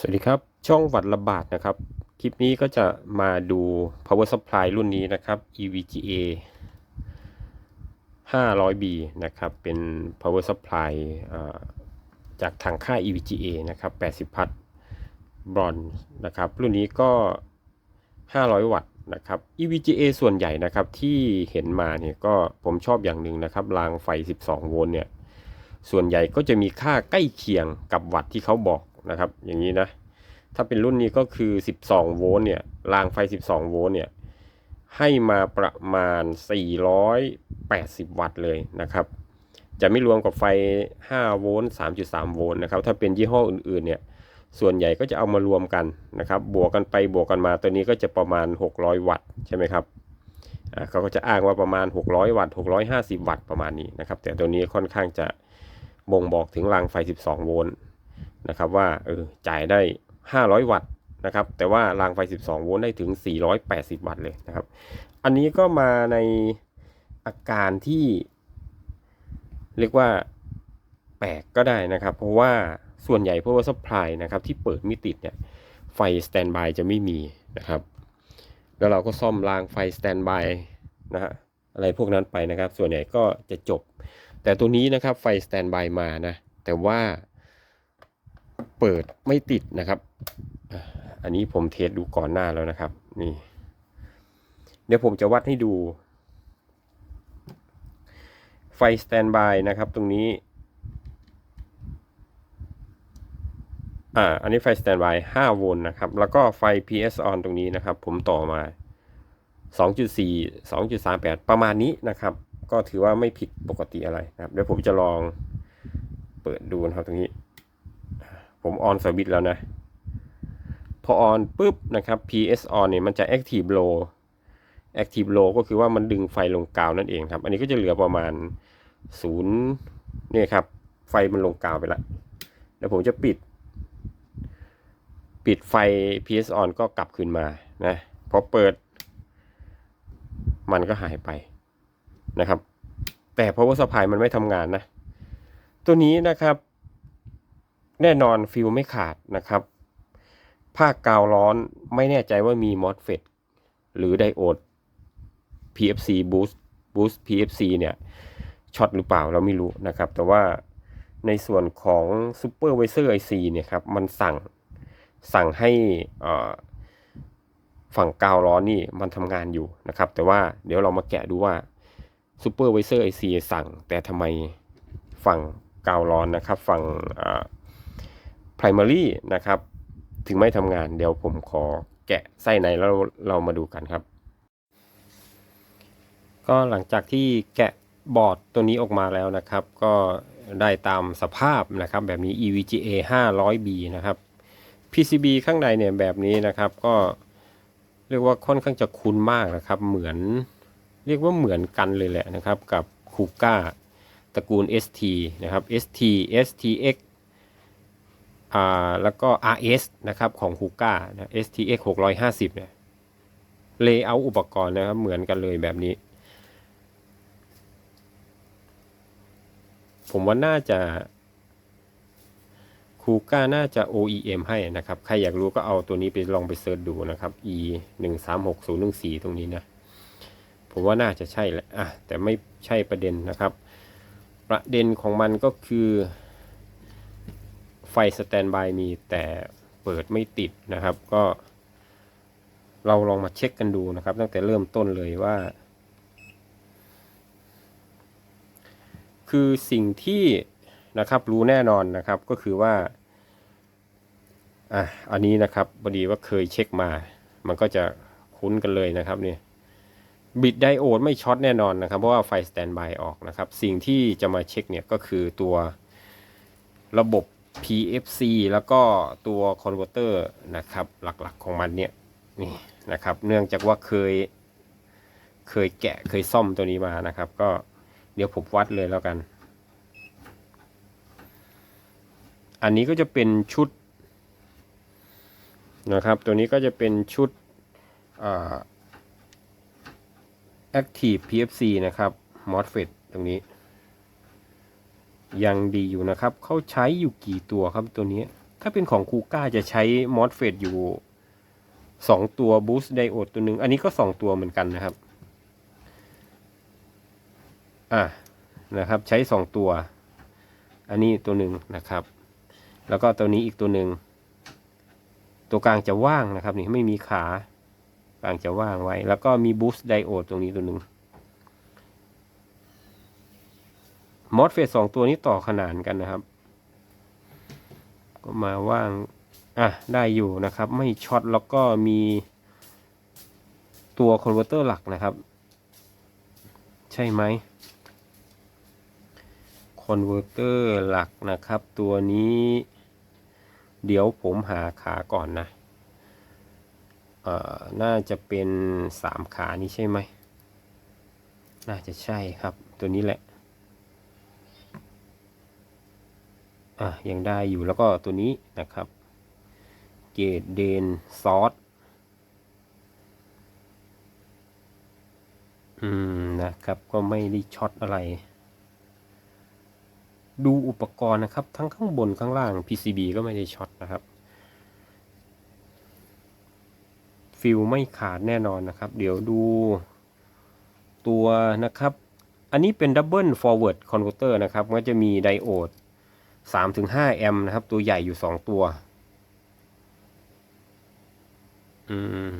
สวัสดีครับ ช่องวัดระบาดนะครับ คลิปนี้ก็จะมาดู power supply รุ่นนี้นะครับ EVGA 500B นะครับ เป็น power supply จากทางค่าย EVGA นะครับ 80 พัทบรอนนะครับ รุ่นนี้ก็ 500 วัตต์นะครับ EVGA ส่วนใหญ่นะครับที่เห็นมาเนี่ยก็ผมชอบอย่างหนึ่งนะครับ รางไฟ 12 โวลต์เนี่ย ส่วนใหญ่ก็จะมีค่าใกล้เคียงกับวัตต์ที่เขาบอก นะครับ อย่างนี้นะ ถ้าเป็นรุ่นนี้ก็คือ 12 โวลต์เนี่ย รางไฟ 12 โวลต์เนี่ย ให้มาประมาณ 480 วัตต์เลยนะครับ จะไม่รวมกับไฟ 5 โวลต์ 3.3 โวลต์นะครับ ถ้าเป็นยี่ห้ออื่นๆ เนี่ย ส่วนใหญ่ก็จะเอามารวมกันนะครับ บวกกันไปบวกกันมา ตัวนี้ก็จะประมาณ 600 วัตต์ใช่ไหมครับเขาก็จะอ้างว่าประมาณ 600 วัตต์ 650 วัตต์ประมาณนี้นะครับ แต่ตัวนี้ค่อนข้างจะบ่งบอกถึงรางไฟ 12 โวลต์ นะครับว่าเออจ่ายได้ 500 วัตต์นะครับ แต่ว่ารางไฟ 12 โวลต์ได้ถึง 480 วัตต์เลยนะครับ อันนี้ก็มาในอาการที่ เรียกว่าแปลกก็ได้นะครับ เพราะว่าส่วนใหญ่ power supply นะครับที่เปิดไม่ติดเนี่ยไฟ standby จะไม่มีนะครับ แล้วเราก็ซ่อมรางไฟ standby นะฮะอะไรพวกนั้นไปนะครับ ส่วนใหญ่ก็จะจบ แต่ตัวนี้นะครับไฟ standby มานะ แต่ว่า เปิดไม่ติดนะครับ อันนี้ผมเทสดูก่อนหน้าแล้วนะครับ นี่ เดี๋ยวผมจะวัดให้ดู ไฟ standby นะครับตรงนี้ อ่า อันนี้ไฟ standby 5โวลต์นะครับ แล้วก็ไฟ PS on ตรงนี้นะครับ ผมต่อมา 2.4 2.38 ประมาณนี้นะครับ ก็ถือว่าไม่ผิดปกติอะไรนะครับ เดี๋ยวผมจะลองเปิดดูนะครับตรงนี้ ผมออนสวิตช์แล้วนะ พอออนปุ๊บนะครับ PS on เนี่ยมันจะ active low active low ก็คือว่ามันดึงไฟลงกาวนั่นเองครับ อันนี้ก็จะเหลือประมาณศูนย์เนี่ยครับ ไฟมันลงกาวไปละเดี๋ยวผมจะปิด ปิดไฟ PS on ก็กลับคืนมานะพอเปิด มันก็หายไปนะครับ แต่ power supply มันไม่ทำงานนะ ตัวนี้นะครับ แน่นอนฟิลไม่ขาดนะครับภาคกาวร้อนไม่แน่ใจว่ามี MOSFET หรือไดโอด PFC boost boost PFC เนี่ยช็อตหรือเปล่าเราไม่รู้นะครับ แต่ว่าในส่วนของ Supervisor IC เนี่ยครับมันสั่งสั่งให้ฝั่งกาวร้อนนี่มันทำงานอยู่นะครับ แต่ว่าเดี๋ยวเรามาแกะดูว่า Supervisor IC สั่งแต่ทำไมฝั่งกาวร้อนนะครับ ฝั่ง primary นะครับ ถึงไม่ทำงาน เดี๋ยวผมขอแกะไส้ในแล้วเรามาดูกันครับ ก็หลังจากที่แกะบอร์ดตัวนี้ออกมาแล้วนะครับ ก็ได้ตามสภาพนะครับ แบบนี้ EVGA 500B นะครับ PCB ข้างในเนี่ยแบบนี้นะครับก็เรียกว่าค่อนข้างจะคุ้นมากนะครับ เหมือนเรียกว่าเหมือนกันเลยแหละนะครับ กับคูก้าตระกูล ST นะครับ ST STX แล้วก็ RS นะครับของฮูก้านะ STX 650เนี่ยเลเยอร์อุปกรณ์นะครับเหมือนกันเลยแบบนี้ ผมว่าน่าจะคูก้าน่าจะ OEM ให้นะครับ ใครอยากรู้ก็เอาตัวนี้ไปลองไปเซิร์ชดูนะครับ E 1 3 6 0 1 4ตรงนี้นะ ผมว่าน่าจะใช่แหละอะแต่ไม่ใช่ประเด็นนะครับ ประเด็นของมันก็คือ สแตนบายมีแต่เปิดไม่ติดนะครับ ก็ เราลองมาเช็คกันดูนะครับ ตั้งแต่เริ่มต้นเลยว่า คือสิ่งที่นะครับรู้แน่นอนนะครับก็คือว่าอะอันนี้นะครับพอดีว่าเคยเช็คมา มันก็จะคุ้นกันเลยนะครับเนี่ยบิดไดโอดไม่ช็อตแน่นอนนะครับ เพราะว่าไฟสแตนบายออกนะครับ สิ่งที่จะมาเช็คเนี่ยก็คือตัวระบบ PFC แล้วก็ตัวคอนเวอร์เตอร์นะครับหลักๆของมันเนี่ยนี่นะครับเนื่องจากว่าเคยเคยแกะเคยซ่อมตัวนี้มานะครับ ก็เดี๋ยวผมวัดเลยแล้วกัน อันนี้ก็จะเป็นชุดนะครับ ตัวนี้ก็จะเป็นชุดอ่ Active PFC นะครับ MOSFET ตรงนี้ ยังดีอยู่นะครับ เขาใช้อยู่กี่ตัวครับตัวนี้ ถ้าเป็นของคูก้าจะใช้มอสเฟตอยู่สองตัวบูสต์ไดโอดตัวหนึ่งอันนี้ก็สองตัวเหมือนกันนะครับ อะนะครับใช้สองตัว อันนี้ตัวหนึ่งนะครับ แล้วก็ตัวนี้อีกตัวหนึ่งตัวกลางจะว่างนะครับนี่ไม่มีขากลางจะว่างไว้ แล้วก็มีบูสต์ไดโอดตรงนี้ตัวหนึ่ง มอสเฟตสองตัวนี้ต่อขนานกันนะครับ ก็มาว่าง อะ ได้อยู่นะครับ ไม่ช็อตแล้วก็มีตัวคอนเวอร์เตอร์หลักนะครับ ใช่ไหมคอนเวอร์เตอร์หลักนะครับ ตัวนี้ เดี๋ยวผมหาขาก่อนนะเอ่อน่าจะเป็นสามขานี้ใช่ไหม น่าจะใช่ครับ ตัวนี้แหละ อะยังได้อยู่แล้วก็ตัวนี้นะครับ เกตเดนซอสอืมนะครับก็ไม่ได้ช็อตอะไร ดูอุปกรณ์นะครับ ทั้งข้างบนข้างล่าง PCB ก็ไม่ได้ช็อตนะครับ ฟิลไม่ขาดแน่นอนนะครับ เดี๋ยวดูตัวนะครับ อันนี้เป็นดับเบิลฟอร์เวิร์ดคอนเวอร์เตอร์นะครับ ก็จะมีไดโอด 3-5 แอมป์นะครับ ตัวใหญ่อยู่ 2 ตัว อืม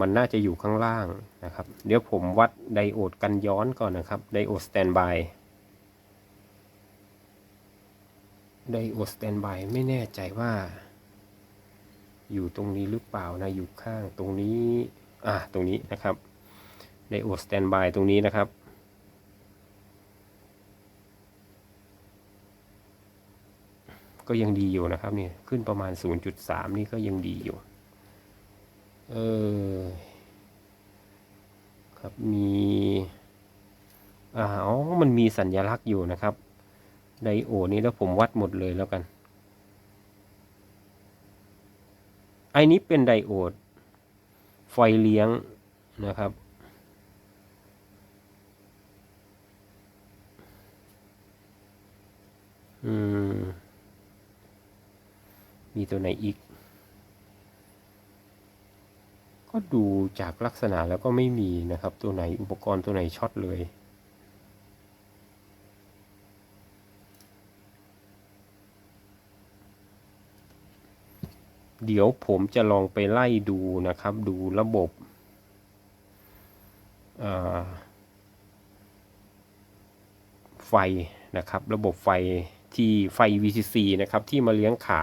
มันน่าจะอยู่ข้างล่างนะครับ เดี๋ยวผมวัดไดโอดกันย้อนก่อนนะครับ ไดโอดสแตนบาย ไดโอดสแตนบายไม่แน่ใจว่า อยู่ตรงนี้หรือเปล่านะอยู่ข้างตรงนี้ อะตรงนี้นะครับ ไดโอดสแตนบายตรงนี้นะครับ ก็ยังดีอยู่นะครับนี่ขึ้นประมาณ 0.3 นี่ก็ยังดีอยู่ เออครับมีอ๋อมันมีสัญญลักษณ์อยู่นะครับไดโอดนี้แล้วผมวัดหมดเลยแล้วกันไอ้นี้เป็นไดโอด ไฟเลี้ยงนะครับอืม มีตัวไหนอีก ก็ดูจากลักษณะแล้วก็ไม่มีนะครับ ตัวไหนอุปกรณ์ตัวไหนช็อตเลยเดี๋ยวผมจะลองไปไล่ดูนะครับ ดูระบบไฟนะครับ ระบบไฟที่ไฟ VCC นะครับ ที่มาเลี้ยงขา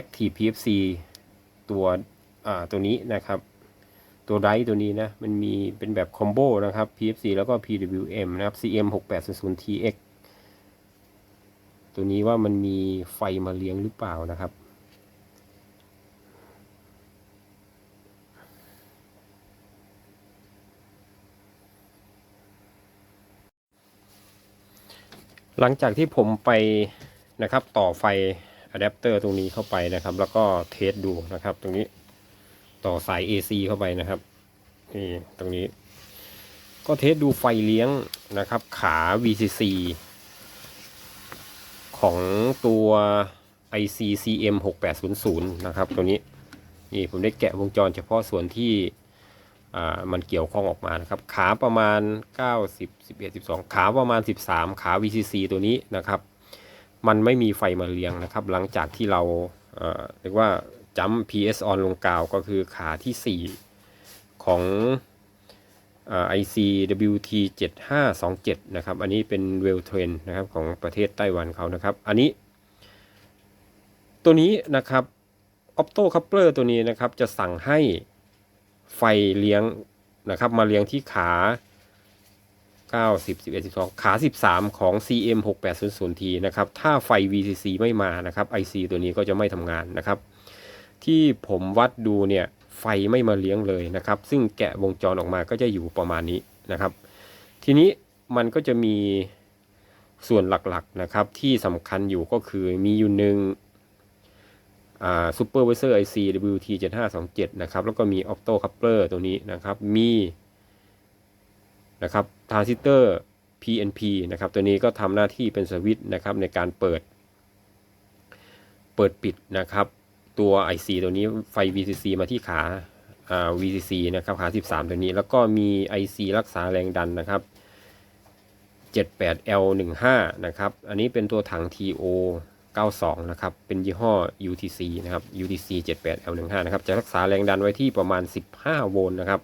Active PFC ตัวตัวนี้นะครับ ตัวไดตัวนี้นะ มันมีเป็นแบบคอมโบนะครับ PFC แล้วก็ PWM นะครับ CM 6800 TX ตัวนี้ว่ามันมีไฟมาเลี้ยงหรือเปล่านะครับ หลังจากที่ผมไปนะครับต่อไฟ อะแดปเตอร์ตรงนี้เข้าไปนะครับ แล้วก็เทสดูนะครับ ตรงนี้ต่อสาย AC เข้าไปนะครับนี่ตรงนี้ ก็เทสดูไฟเลี้ยงนะครับ ขา VCC ของตัว IC CM 6800นะครับ ตัวนี้นี่ผมได้แกะวงจรเฉพาะส่วนที่มันเกี่ยวข้องออกมานะครับ ขาประมาณ 90 11 12 ขาประมาณ 13 ขา VCC ตัวนี้นะครับ มันไม่มีไฟมาเลี้ยงนะครับ หลังจากที่เราเรียกว่าจัม PS on ลงกาวก็คือขาที่ 4 ของ IC WT 7527นะครับ อันนี้เป็น w e l l Trend นะครับของประเทศไต้หวันเขานะครับ อันนี้ ตัวนี้นะครับ Opto Coupler ตัวนี้นะครับ จะสั่งให้ไฟเลี้ยงนะครับ มาเลี้ยงที่ขา 90 11 12 ขา 13 ของ CM 6800 T นะครับ ถ้าไฟ VCC ไม่มานะครับ IC ตัวนี้ก็จะไม่ทำงานนะครับ ที่ผมวัดดูเนี่ยไฟไม่มาเลี้ยงเลยนะครับ ซึ่งแกะวงจรออกมาก็จะอยู่ประมาณนี้นะครับ ทีนี้มันก็จะมีส่วนหลักๆนะครับ ที่สำคัญอยู่ก็คือมีอยู่หนึ่งซูเปอร์ไวเซอร์ IC WT 7527 นะครับ แล้วก็มี Opto Coupler ตัวนี้นะครับ มี นะครับทรานซิสเตอร์ PNP นะครับตัวนี้ก็ทำหน้าที่เป็นสวิตช์นะครับในการเปิด เปิดปิดนะครับ ตัว IC ตัวนี้ไฟ VCC มาที่ขาอ่า VCC นะครับขา 13 ตัวนี้ แล้วก็มี IC รักษาแรงดันนะครับ 78L15 นะครับ อันนี้เป็นตัวถัง TO 92 นะครับ เป็นยี่ห้อ UTC นะครับ UTC 78L15 นะครับ จะรักษาแรงดันไว้ที่ประมาณ 15 โวลต์นะครับ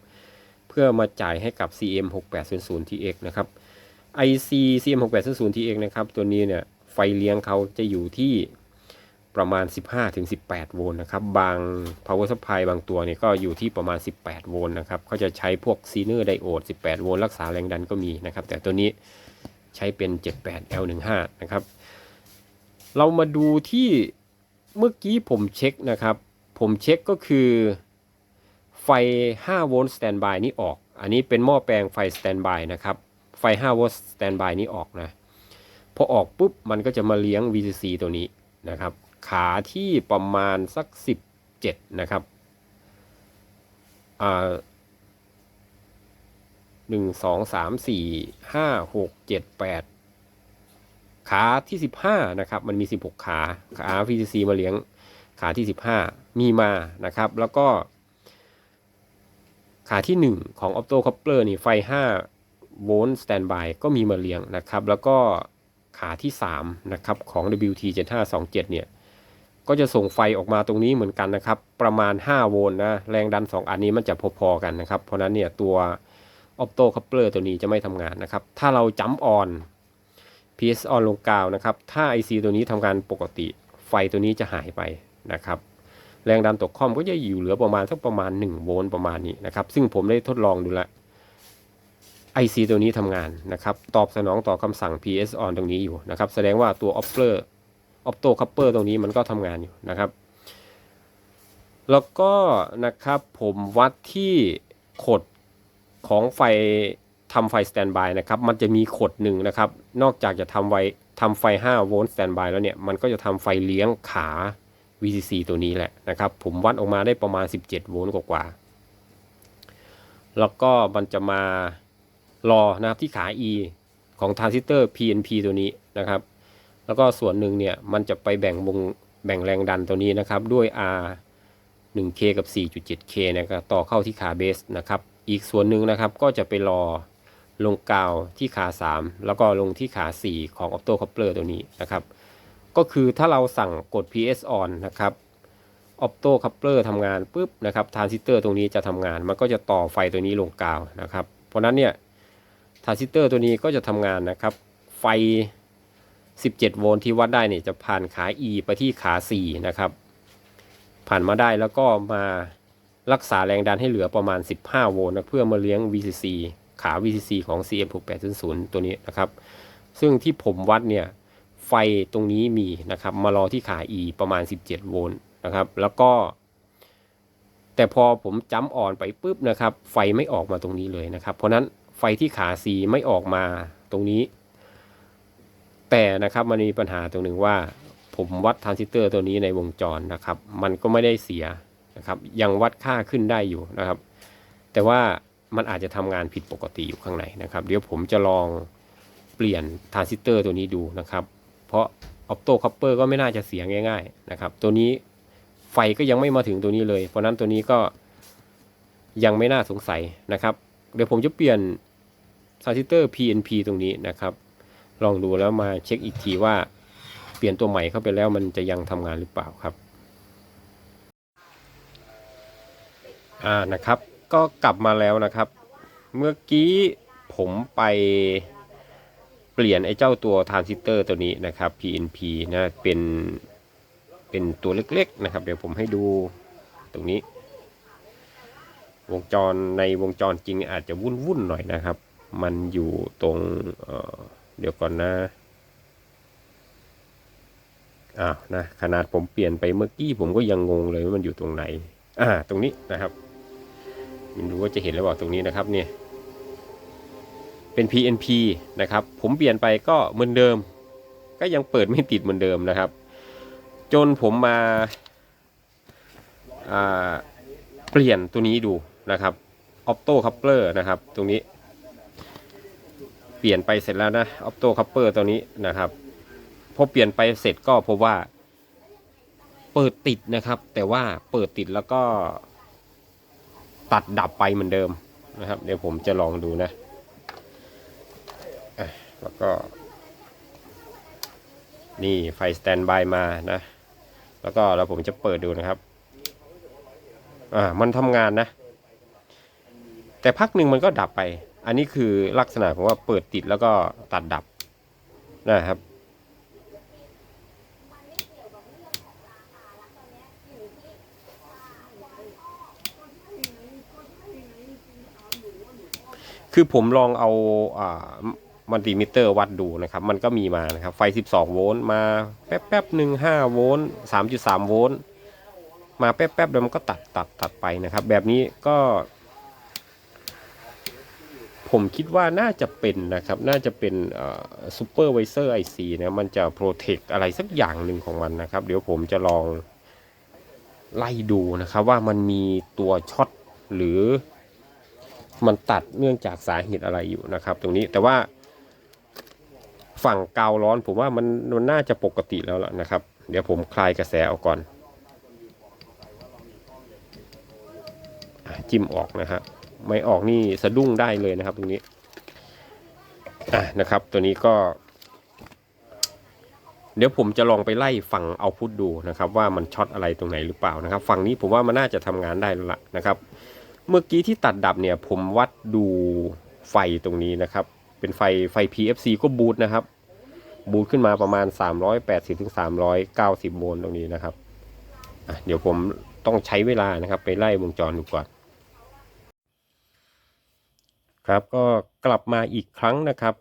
พื่อมาจ่ายให้กับ CM 6800 TX นะครับ IC CM 6800 TX นะครับ ตัวนี้เนี่ยไฟเลี้ยงเขาจะอยู่ที่ประมาณ 15-18 โวลต์นะครับ บาง power supply บางตัวเนี่ยก็อยู่ที่ประมาณ 18 โวลต์นะครับเขาจะใช้พวกซีเนอร์ไดโอด 18 โวลต์รักษาแรงดันก็มีนะครับ แต่ตัวนี้ใช้เป็น 78L15 นะครับ เรามาดูที่เมื่อกี้ผมเช็คนะครับ ผมเช็คก็คือ ไฟ 5 โวลต์สแตนบายนี้ออก อันนี้เป็นหม้อแปลงไฟสแตนบายนะครับ ไฟ 5 โวลต์สแตนบายนี้ออกนะ พอออกปุ๊บ มันก็จะมาเลี้ยง VCC ตัวนี้นะครับ ขาที่ประมาณสัก 17 นะครับ อ่าหนึ่งสองสามสี่ห้าหกเจ็ดแปดขาที่สิบห้านะครับ มันมีสิบหกขา ขา VCC มาเลี้ยงขาที่สิบห้ามีมานะครับ แล้วก็ ขาที่หนึ่งของ Opto Coupler นี่ไฟห้าโวลต์สแตนบายก็มีมาเลียงนะครับ แล้วก็ขาที่สามนะครับ ของ WT 7527 เนี่ย ก็จะส่งไฟออกมาตรงนี้เหมือนกันนะครับ ประมาณ 5 โวลต์นะ แรงดัน 2 อันนี้มันจะพอๆกันนะครับ เพราะฉะนั้นเนี่ยตัว Opto Coupler ตัวนี้จะไม่ทำงานนะครับ ถ้าเราจัมออน PS on ลงกาวนะครับ ถ้า IC ตัวนี้ทำงานปกติไฟตัวนี้จะหายไปนะครับ แรงดันตกคอมก็จะอยู่เหลือประมาณสักประมาณ 1 โวลต์ประมาณนี้นะครับ ซึ่งผมได้ทดลองดูแล้ว IC ตัวนี้ทำงานนะครับ ตอบสนองต่อคำสั่ง PS on ตรงนี้อยู่นะครับ แสดงว่าตัว Opto Opto Coupler ตรงนี้มันก็ทำงานอยู่นะครับ แล้วก็นะครับผมวัดที่ขดของไฟทำไฟสแตนบายนะครับ มันจะมีขดหนึ่งนะครับ นอกจากจะทำไว้ทำไฟ 5 โวลต์สแตนบายแล้วเนี่ย มันก็จะทำไฟเลี้ยงขา VCC ตัวนี้แหละนะครับ ผมวัดออกมาได้ประมาณ 17 โวลต์กว่าๆแล้วก็มันจะมารอนะครับที่ขา E ของทรานซิสเตอร์ PNP ตัวนี้นะครับ แล้วก็ส่วนหนึ่งเนี่ยมันจะไปแบ่งวงแบ่งแรงดันตัวนี้นะครับด้วย R 1K กับ 4.7K นะครับต่อเข้าที่ขาเบสนะครับ อีกส่วนหนึ่งนะครับก็จะไปรอลงกาวที่ขา 3 แล้วก็ลงที่ขา 4 ของ Opto Coupler ตัวนี้นะครับ ก็คือถ้าเราสั่งกด PS on นะครับ Opto Coupler ทำงานปุ๊บนะครับทรานซิสเตอร์ตรงนี้จะทำงาน มันก็จะต่อไฟตัวนี้ลงกาวนะครับ เพราะฉะนั้นเนี่ยทรานซิสเตอร์ตัวนี้ก็จะทำงานนะครับ ไฟ 17 โวลต์ที่วัดได้เนี่ยจะผ่านขา E ไปที่ขา 4 นะครับ ผ่านมาได้แล้วก็มารักษาแรงดันให้เหลือประมาณ 15 โวลต์นะเพื่อมาเลี้ยง VCC ขา VCC ของ CM6800 ตัวนี้นะครับ ซึ่งที่ผมวัดเนี่ย ไฟตรงนี้มีนะครับ มารอที่ขา E ประมาณ 17 โวลต์นะครับ แล้วก็ แต่พอผมจ้ำอ่อนไปปุ๊บนะครับ ไฟไม่ออกมาตรงนี้เลยนะครับ เพราะนั้นไฟที่ขา C ไม่ออกมาตรงนี้ แต่นะครับมันมีปัญหาตรงหนึ่งว่า ผมวัดทรานซิสเตอร์ตัวนี้ในวงจรนะครับ มันก็ไม่ได้เสียนะครับ ยังวัดค่าขึ้นได้อยู่นะครับ แต่ว่ามันอาจจะทำงานผิดปกติอยู่ข้างในนะครับ เดี๋ยวผมจะลองเปลี่ยนทรานซิสเตอร์ตัวนี้ดูนะครับ เพราะออปโตคัพเปอร์ก็ไม่น่าจะเสียง่าย ๆ นะครับ ตัวนี้ไฟก็ยังไม่มาถึงตัวนี้เลย เพราะนั้นตัวนี้ก็ยังไม่น่าสงสัยนะครับ เดี๋ยวผมจะเปลี่ยนทรานซิสเตอร์ PNP ตรงนี้นะครับ ลองดูแล้วมาเช็คอีกทีว่าเปลี่ยนตัวใหม่เข้าไปแล้วมันจะยังทำงานหรือเปล่าครับ อ่านะครับ ก็กลับมาแล้วนะครับ เมื่อกี้ผมไป ปลี่ยนไอ้เจ้าตัวทรานซิสเตอร์ตัวนี้นะครับ PNP นะเป็นเป็นตัวเล็กๆนะครับ เดี๋ยวผมให้ดูตรงนี้ วงจรในวงจรจริงอาจจะวุ่นๆหน่อยนะครับ มันอยู่ตรงเเดี๋ยวก่อนนะอ้าวนะขนาดผมเปลี่ยนไปเมื่อกี้ผมก็ยังงงเลยว่ามันอยู่ตรงไหนอ่าตรงนี้นะครับไม่รู้ว่าจะเห็นหรือเปล่าตรงนี้นะครับเนี่ย เป็น PNP นะครับ ผมเปลี่ยนไปก็เหมือนเดิม ก็ยังเปิดไม่ติดเหมือนเดิมนะครับ จนผมมาาเปลี่ยนตัวนี้ดูนะครับ Opto Coupler นะครับ ตรงนี้ เปลี่ยนไปเสร็จแล้วนะ Opto Copper ตัวนี้นะครับพอเปลี่ยนไปเสร็จก็พบว่า เปิดติดนะครับ แต่ว่าเปิดติดแล้วก็ ตัดดับไปเหมือนเดิมนะครับ เดี๋ยวผมจะลองดูนะ แล้วก็ นี่ไฟสแตนบายมานะ แล้วก็แล้วผมจะเปิดดูนะครับอ่ามันทำงานนะ แต่พักหนึ่งมันก็ดับไป อันนี้คือลักษณะของว่าเปิดติดแล้วก็ตัดดับนะครับคือผมลองเอาอ่า มัลติมิเตอร์วัดดูนะครับ มันก็มีมานะครับ ไฟ 12 โวลต์มาแป๊บแป๊บหนึ่ง5โวลต์3.3 โวลต์มาแป๊บแป๊บเดี๋ยวมันก็ตัดตัดตัดไปนะครับ แบบนี้ก็ ผมคิดว่าน่าจะเป็นนะครับ น่าจะเป็นซูเปอร์ไวเซอร์ไอซีนะมันจะโปรเทคอะไรสักอย่างหนึ่งของมันนะครับ เดี๋ยวผมจะลองไล่ดูนะครับว่ามันมีตัวช็อตหรือมันตัดเนื่องจากสาเหตุอะไรอยู่นะครับ ตรงนี้แต่ว่า ฝั่งกาวร้อนผมว่ามันมันน่าจะปกติแล้วล่ะนะครับ เดี๋ยวผมคลายกระแสออกก่อนจิ้มออกนะฮะไม่ออกนี่สะดุ้งได้เลยนะครับ ตรงนี้อะนะครับ ตัวนี้ก็ เดี๋ยวผมจะลองไปไล่ฝั่งเอาพุทดูนะครับ ว่ามันช็อตอะไรตรงไหนหรือเปล่านะครับ ฝั่งนี้ผมว่ามันน่าจะทำงานได้แล้วล่ะนะครับ เมื่อกี้ที่ตัดดับเนี่ย ผมวัดดูไฟตรงนี้นะครับ เป็นไฟไฟ PFC ก็บูตนะครับ บูตขึ้นมาประมาณ 380ถึง390 โวลต์ตรงนี้นะครับเดี๋ยวผมต้องใช้เวลานะครับ ไปไล่วงจรดูก่อน ครับก็กลับมาอีกครั้งนะครับ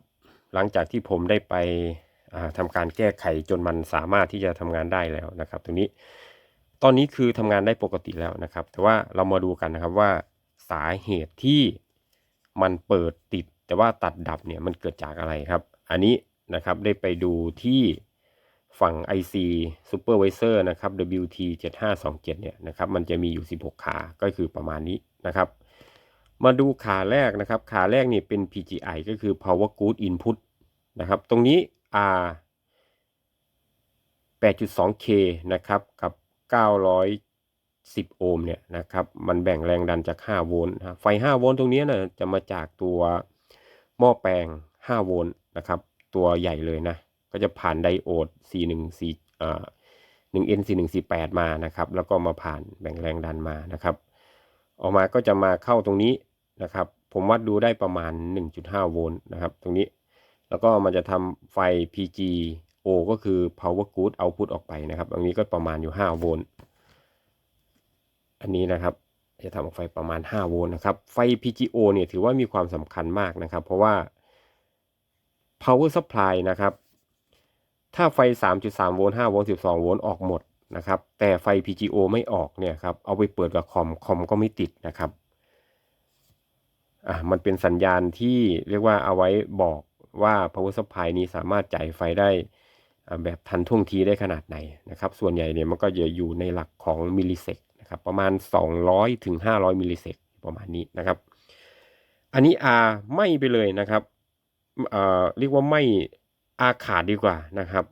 หลังจากที่ผมได้ไปทำการแก้ไขจนมันสามารถที่จะทำงานได้แล้วนะครับ ตรงนี้ตอนนี้คือทำงานได้ปกติแล้วนะครับ แต่ว่าเรามาดูกันนะครับว่าสาเหตุที่มันเปิดติด แต่ว่าตัดดับเนี่ยมันเกิดจากอะไรครับ อันนี้นะครับได้ไปดูที่ฝั่ง IC Supervisor นะครับ WT 7527เนี่ยนะครับมันจะมีอยู่ 16 ขาก็คือประมาณนี้นะครับ มาดูขาแรกนะครับ ขาแรกนี่เป็น PGI ก็คือ Power Good Input นะครับ ตรงนี้ R 8.2K นะครับ กับ 910 โอห์มเนี่ยนะครับ มันแบ่งแรงดันจาก 5 โวลต์ไฟ 5 โวลต์ตรงนี้นะจะมาจากตัว หม้อแปลง 5 โวลต์นะครับ ตัวใหญ่เลยนะ ก็จะผ่านไดโอด414อ่า 1N 4148มานะครับ แล้วก็มาผ่านแบ่งแรงดันมานะครับ ออกมาก็จะมาเข้าตรงนี้นะครับ ผมวัดดูได้ประมาณ 1.5 โวลต์นะครับ ตรงนี้ แล้วก็มันจะทำไฟ PGO ก็คือ power good output ออกไปนะครับ ตรงนี้ก็ประมาณอยู่ 5 โวลต์ อันนี้นะครับ จะทำออกไฟประมาณ 5 โวลต์นะครับ ไฟ PGO เนี่ยถือว่ามีความสำคัญมากนะครับ เพราะว่า power supply นะครับ ถ้าไฟ 3.3 โวลต์5โวลต์12 โวลต์ออกหมดนะครับ แต่ไฟ PGO ไม่ออกเนี่ยครับ เอาไปเปิดกับคอม คอมก็ไม่ติดนะครับ อะ มันเป็นสัญญาณที่เรียกว่าเอาไว้บอกว่า power supply นี้สามารถจ่ายไฟได้แบบทันท่วงทีได้ขนาดไหนนะครับ ส่วนใหญ่เนี่ยมันก็จะอยู่ในหลักของมิลลิเซก นะครับประมาณ 200ถึง500มิลลิเซกประมาณนี้นะครับ อันนี้ R ไม่ไปเลยนะครับเอ่อเรียกว่าไม่ R ขาดดีกว่านะครับ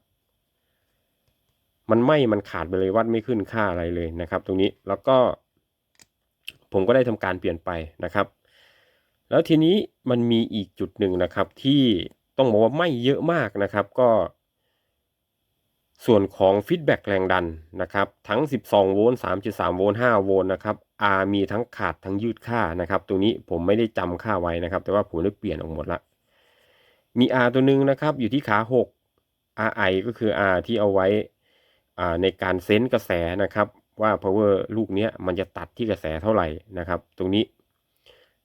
มันไม่มันขาดไปเลยวัดไม่ขึ้นค่าอะไรเลยนะครับ ตรงนี้แล้วก็ ผมก็ได้ทำการเปลี่ยนไปนะครับ แล้วทีนี้มันมีอีกจุดหนึ่งนะครับ ที่ต้องบอกว่าไม่เยอะมากนะครับ ก็ ส่วนของฟีดแบ็กแรงดันนะครับทั้ง 12 โวลต์ 3.3 โวลต์ 5 โวลต์นะครับ R มีทั้งขาดทั้งยืดค่านะครับตรงนี้ผมไม่ได้จำค่าไว้นะครับ แต่ว่าผมได้เปลี่ยนออกหมดละ มี R ตัวหนึ่งนะครับ อยู่ที่ขา 6 RI ก็คือ R ที่เอาไว้อ่าในการเซนส์กระแสนะครับ ว่า power ลูกเนี้ยมันจะตัดที่กระแสเท่าไหร่นะครับ ตรงนี้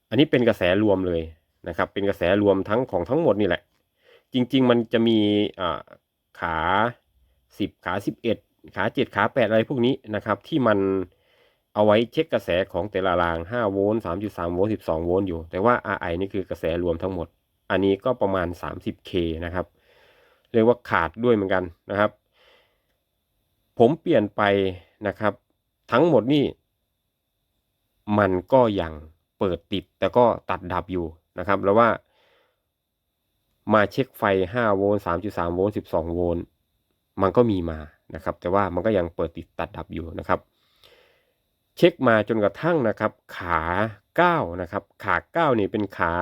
อันนี้เป็นกระแสรวมเลยนะครับ เป็นกระแสรวมทั้งของทั้งหมดนี่แหละ จริง ๆ มันจะมีอ่าขา สิบขาสิบเอ็ดขาเจ็ดขาแปดอะไรพวกนี้นะครับ ที่มันเอาไว้เช็คกระแสของแต่ละรางห้าโวลต์สามจุดสามโวลต์สิบสองโวลต์อยู่ แต่ว่า RI นี่คือกระแสรวมทั้งหมด อันนี้ก็ประมาณสามสิบเคนะครับ เรียกว่าขาดด้วยเหมือนกันนะครับ ผมเปลี่ยนไปนะครับ ทั้งหมดนี่ มันก็ยังเปิดติดแต่ก็ตัดดับอยู่นะครับ แล้วว่ามาเช็คไฟ 5 โวลต์ 3.3 โวลต์ 12 โวลต์ มันก็มีมานะครับ แต่ว่ามันก็ยังเปิดติดตัดดับอยู่นะครับ เช็คมาจนกระทั่งนะครับ ขา9นะครับขา9นี่เป็นขา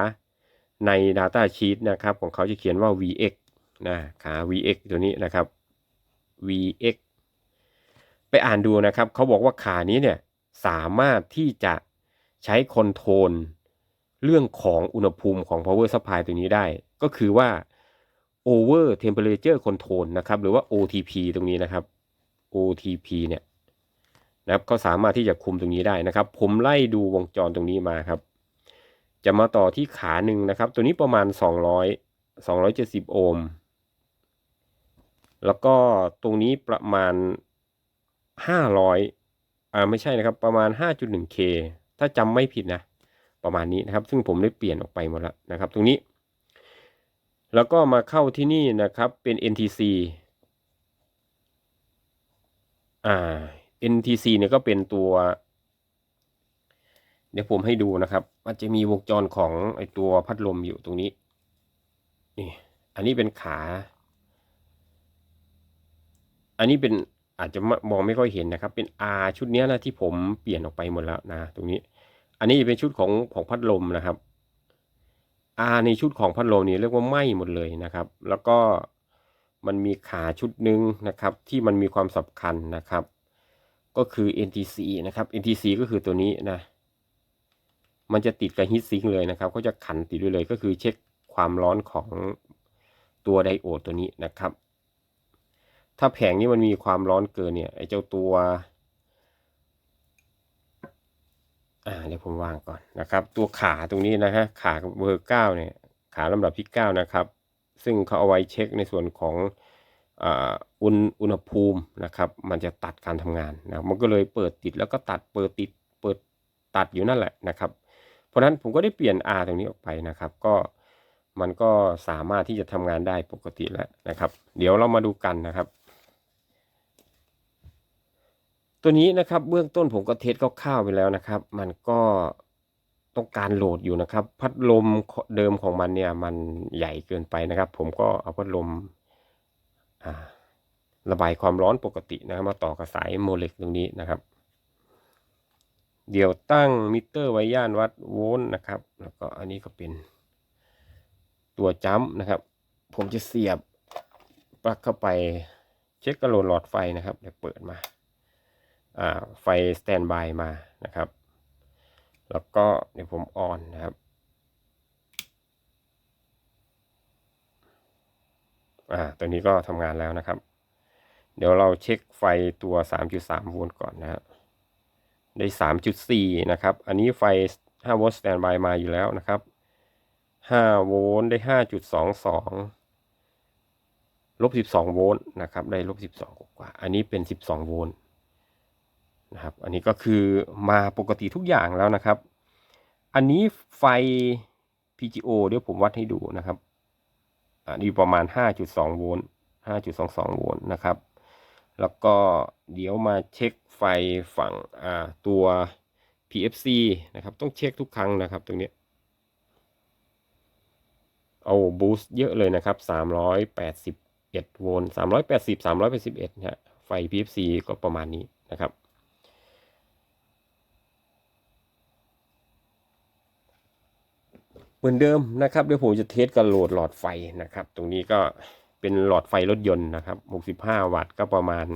ใน Data Sheet นะครับ ของเขาจะเขียนว่า VX นะขา VX ตัวนี้นะครับ VX ไปอ่านดูนะครับเขาบอกว่าขานี้เนี่ยสามารถที่จะใช้คอนโทรลเรื่องของอุณหภูมิของ power supply ตัวนี้ได้ ก็คือว่า over temperature control นะครับ หรือว่า OTP ตรงนี้นะครับ OTP เนี่ยนะครับก็สามารถที่จะคุมตรงนี้ได้นะครับ ผมไล่ดูวงจรตรงนี้มาครับ จะมาต่อที่ขาหนึ่งนะครับ ตัวนี้ประมาณ 200 270 โอห์ม แล้วก็ตรงนี้ประมาณ 500อ่าไม่ใช่นะครับ ประมาณ 5.1K ถ้าจำไม่ผิดนะ ประมาณนี้นะครับ ซึ่งผมได้เปลี่ยนออกไปหมดแล้วนะครับ ตรงนี้ แล้วก็มาเข้าที่นี่นะครับเป็น NTC อ่า NTC เนี่ยก็เป็นตัว เดี๋ยวผมให้ดูนะครับ มันจะมีวงจรของไอตัวพัดลมอยู่ตรงนี้ นี่ อันนี้เป็นขา อันนี้เป็นอาจจะมองไม่ค่อยเห็นนะครับ เป็น R ชุดนี้นะที่ผมเปลี่ยนออกไปหมดแล้วนะ ตรงนี้ อันนี้เป็นชุดของของพัดลมนะครับ R ในชุดของพัดลมนี่เรียกว่าไหม้หมดเลยนะครับ แล้วก็มันมีขาชุดหนึ่งนะครับ ที่มันมีความสำคัญนะครับ ก็คือ NTC นะครับ NTC ก็คือตัวนี้นะ มันจะติดกับฮีทซิงเลยนะครับก็จะขันติดด้วยเลยก็คือเช็คความร้อนของตัวไดโอดตัวนี้นะครับ ถ้าแผงนี้มันมีความร้อนเกินเนี่ยไอ้เจ้าตัว อ่าเดี๋ยวผมวางก่อนนะครับ ตัวขาตรงนี้นะฮะขาเบอร์เก้าเนี่ยขาลำดับที่เก้านะครับ ซึ่งเขาเอาไว้เช็คในส่วนของอุณอุณหภูมินะครับ มันจะตัดการทำงานนะมันก็เลยเปิดติดแล้วก็ตัดเปิดติดเปิดตัดอยู่นั่นแหละนะครับ เพราะฉะนั้นผมก็ได้เปลี่ยน R ตรงนี้ออกไปนะครับ ก็มันก็สามารถที่จะทำงานได้ปกติแล้วนะครับ เดี๋ยวเรามาดูกันนะครับ ตัวนี้นะครับเบื้องต้นผมก็เทสคร่าวๆไปแล้วนะครับ มันก็ต้องการโหลดอยู่นะครับ พัดลมเดิมของมันเนี่ยมันใหญ่เกินไปนะครับ ผมก็เอาพัดลมระบายความร้อนปกตินะครับมาต่อกับสายโมเลกตรงนี้นะครับ เดี๋ยวตั้งมิเตอร์ไว้ย่านวัดโวลต์นะครับ แล้วก็อันนี้ก็เป็นตัวจัมนะครับ ผมจะเสียบปลั๊กเข้าไปเช็คกระโหลดหลอดไฟนะครับเดี๋ยวเปิดมา ไฟสแตนบายมานะครับ แล้วก็เดี๋ยวผมออนนะครับอ่าตัวนี้ก็ทำงานแล้วนะครับ เดี๋ยวเราเช็คไฟตัว 3.3 โวลต์ก่อนนะครับได้ 3.4 นะครับ อันนี้ไฟ 5 โวลต์สแตนบายมาอยู่แล้วนะครับ 5 โวลต์ได้ 5.22 ลบ 12 โวลต์นะครับ ได้ลบ 12 กว่า อันนี้เป็น 12 โวลต์ นะครับ อันนี้ก็คือมาปกติทุกอย่างแล้วนะครับ อันนี้ไฟ PGO เดี๋ยวผมวัดให้ดูนะครับ อันนี้ประมาณ 5.2 โวลต์ 5.22 โวลต์นะครับ แล้วก็เดี๋ยวมาเช็คไฟฝั่งตัว PFC นะครับ ต้องเช็คทุกครั้งนะครับตรงนี้เอาบูสต์เยอะเลยนะครับ 381 โวลต์ 380 381นะฮะไฟ PFC ก็ประมาณนี้นะครับ เหมือนเดิมนะครับเดี๋ยวผมจะเทสกับโหลดหลอดไฟนะครับ ตรงนี้ก็เป็นหลอดไฟรถยนต์นะครับ 65 วัตต์ก็ประมาณ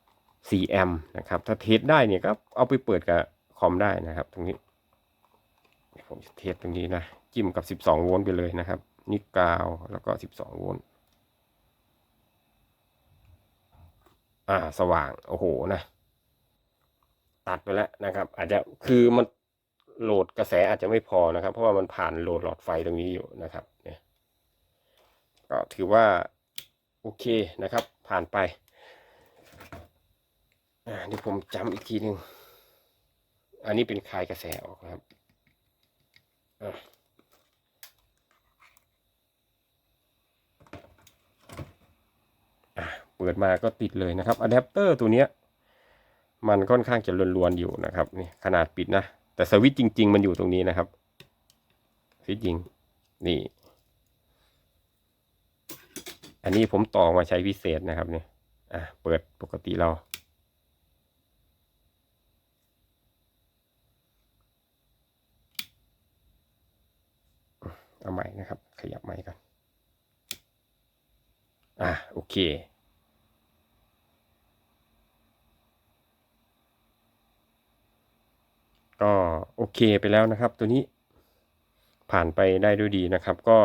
4 แอมป์นะครับ ถ้าเทสได้เนี่ยก็เอาไปเปิดกับคอมได้นะครับ ตรงนี้ ผมจะเทสตรงนี้นะจิ้มกับ 12 โวลต์ไปเลยนะครับ นี่กาวแล้วก็ 12 โวลต์อ่าสว่าง โอ้โหนะ ตัดไปแล้วนะครับ อาจจะคือมัน โหลดกระแสอาจจะไม่พอนะครับ เพราะว่ามันผ่านโหลดหลอดไฟตรงนี้อยู่นะครับเนี่ยก็ถือว่าโอเคนะครับ ผ่านไปอ่านี่ผมจำอีกทีหนึ่งอันนี้เป็นคลายกระแสออกนะครับเปิดมาก็ติดเลยนะครับอะแดปเตอร์ตัวเนี้ยมันค่อนข้างจะลวนๆอยู่นะครับนี่ขนาดปิดนะ แต่สวิตจริง ๆ มันอยู่ตรงนี้นะครับสวิตจริง นี่ อันนี้ผมต่อมาใช้พิเศษนะครับเนี่ย อะ เปิดปกติเรา เอาใหม่นะครับ ขยับใหม่กันอะ โอเค ก็โอเคไปแล้วนะครับ ตัวนี้ผ่านไปได้ด้วยดีนะครับก็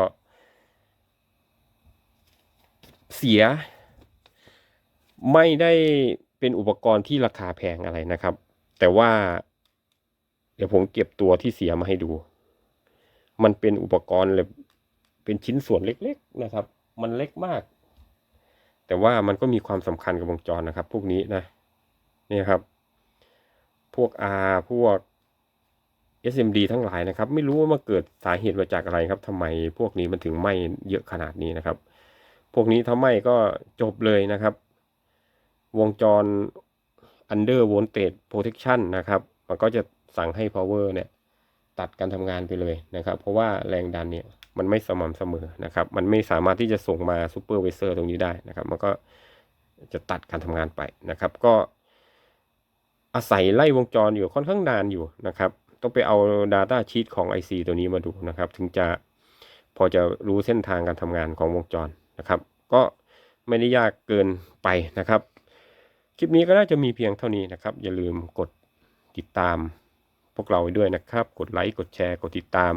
เสีย ไม่ได้เป็นอุปกรณ์ที่ราคาแพงอะไรนะครับ แต่ว่า เดี๋ยวผมเก็บตัวที่เสียมาให้ดู มันเป็นอุปกรณ์เลยเป็นชิ้นส่วนเล็กๆนะครับ มันเล็กมาก แต่ว่ามันก็มีความสำคัญกับวงจรนะครับ พวกนี้นะ นี่ครับ พวก R พวก SMD ทั้งหลายนะครับ ไม่รู้ว่ามาเกิดสาเหตุมาจากอะไรครับทำไมพวกนี้มันถึงไหม้เยอะขนาดนี้นะครับ พวกนี้ถ้าไหม้ก็จบเลยนะครับ วงจร under voltage protection นะครับ มันก็จะสั่งให้ power เนี่ย ตัดการทำงานไปเลยนะครับ เพราะว่าแรงดันเนี่ย มันไม่สม่ำเสมอนะครับ มันไม่สามารถที่จะส่งมาซูเปอร์ไวเซอร์ตรงนี้ได้นะครับ มันก็จะตัดการทำงานไปนะครับ ก็อาศัยไล่วงจรอยู่ค่อนข้างนานอยู่นะครับ ต้องไปเอา Data Sheet ของ IC ตัวนี้มาดูนะครับ ถึงจะพอจะรู้เส้นทางการทำงานของวงจรนะครับ ก็ไม่ได้ยากเกินไปนะครับ คลิปนี้ก็น่าจะมีเพียงเท่านี้นะครับ อย่าลืมกดติดตามพวกเราด้วยนะครับ กดไลค์ กดแชร์ กดติดตาม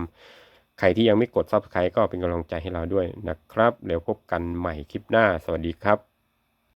ใครที่ยังไม่กด Subscribe ก็เป็นกำลังใจให้เราด้วยนะครับเดี๋ยวพบกันใหม่คลิปหน้า สวัสดีครับ